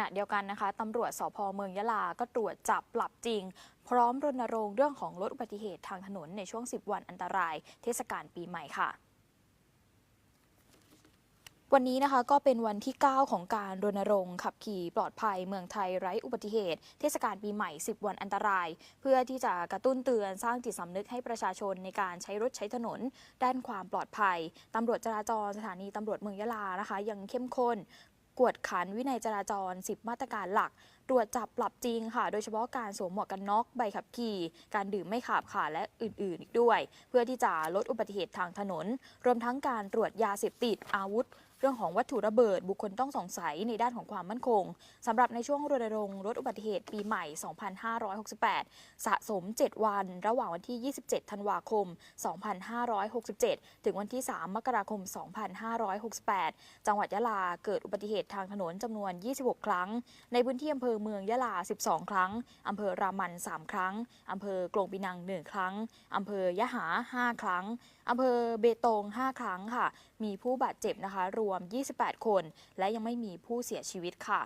ขณะเดียวกันนะคะตำรวจสพเมืองยะลา ก็ตรวจจับปรับจริง พร้อมรณรงค์เรื่องของลดอุบัติเหตุทางถนนในช่วง 10 วันอันตราย เทศกาลปีใหม่ค่ะวันนี้นะคะก็เป็นวันที่ 9 ของการรณรงค์ขับขี่ปลอดภัยเมืองไทยไร้อุบัติเหตุ เทศกาลปีใหม่ 10 วันอันตราย เพื่อที่จะกระตุ้นเตือนสร้างจิตสำนึกให้ประชาชนในการใช้รถใช้ถนน ด้านความปลอดภัยตำรวจจราจรสถานีตำรวจเมืองยะลานะคะ ยังเข้มข้น กวดขันวินัยจราจร 10 มาตรการหลัก ตรวจจับปรับจริงค่ะ โดยเฉพาะการสวมหมวกกันน็อกใบขับขี่ การดื่มไม่ขับค่ะและอื่นๆ อีกด้วย เพื่อที่จะลดอุบัติเหตุทางถนน รวมทั้งการตรวจยาเสพติดอาวุธ เรื่องของวัตถุระเบิดบุคคลต้องสงสัยในด้านของความมั่นคงสำหรับในช่วงรณรงค์ลดอุบัติเหตุปีใหม่ 2568 สะสม 7 วัน ระหว่างวันที่ 27 ธันวาคม 2567 ถึงวันที่ 3 มกราคม 2568 จังหวัดยะลาเกิดอุบัติเหตุทางถนนจำนวน 26 ครั้ง ในพื้นที่อำเภอเมืองยะลา 12 ครั้งอำเภอรามัน 3 ครั้งอำเภอกลงปีนัง 1 ครั้งอำเภอยะหา 5 ครั้งอำเภอเบตง 5 ครั้งค่ะ มีผู้บาดเจ็บนะคะรววม 28 คน และยังไม่มีผู้เสียชีวิตค่ะ